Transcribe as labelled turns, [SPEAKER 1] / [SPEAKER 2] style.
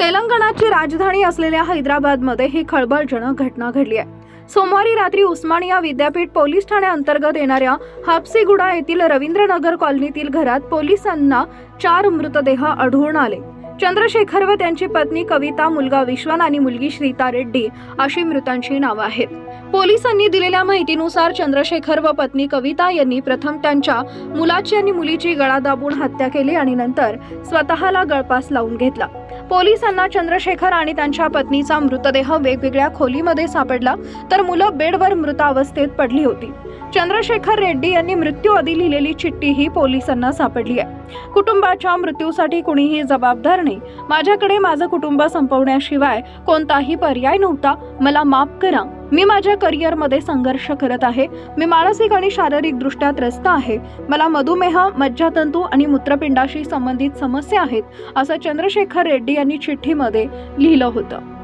[SPEAKER 1] तेलंगणाची राजधानी असलेल्या हैदराबादमध्ये ही खळबळजनक घटना घडली आहे. सोमवारी रात्री उस्मानिया विद्यापीठ पोलीस ठाण्याअंतर्गत येणाऱ्या हापसीगुडा येथील रवींद्रनगर कॉलनीतील घरात पोलिसांना चार मृतदेह आढळून आले. चंद्रशेखर व त्यांची पत्नी कविता मुलगा विश्वान आणि मुलगी श्रीता रेड्डी अशी मृतांची नावं आहेत. पोलिसांनी दिलेल्या माहितीनुसार चंद्रशेखर व पत्नी कविता यांनी प्रथम त्यांच्या मुलाची आणि मुलीची गळा दाबून हत्या केली आणि नंतर स्वतःला गळपास लावून घेतला. पोलिसांना चंद्रशेखर आणि त्यांच्या पत्नीचा मृतदेह वेगवेगळ्या खोलीमध्ये सापडला तर मुलं बेडवर मृतावस्थेत पडली होती. चंद्रशेखर रेड्डी यांनी मृत्यूआधी लिहिलेली चिठ्ठीही पोलिसांना सापडली आहे. कुटुंबाच्या मृत्यूसाठी कुणीही जबाबदार नाही. माझ्याकडे माझं कुटुंब संपवण्याशिवाय कोणताही पर्याय नव्हता. मला माफ करा. मी माझ्या करिअरमध्ये संघर्ष करत आहे. मी मानसिक आणि शारीरिक दृष्ट्या त्रस्त आहे. मला मधुमेह मज्जातंतू आणि मूत्रपिंडाशी संबंधित समस्या आहेत असं चंद्रशेखर रेड्डी यांनी चिठ्ठीमध्ये लिहिलं होतं.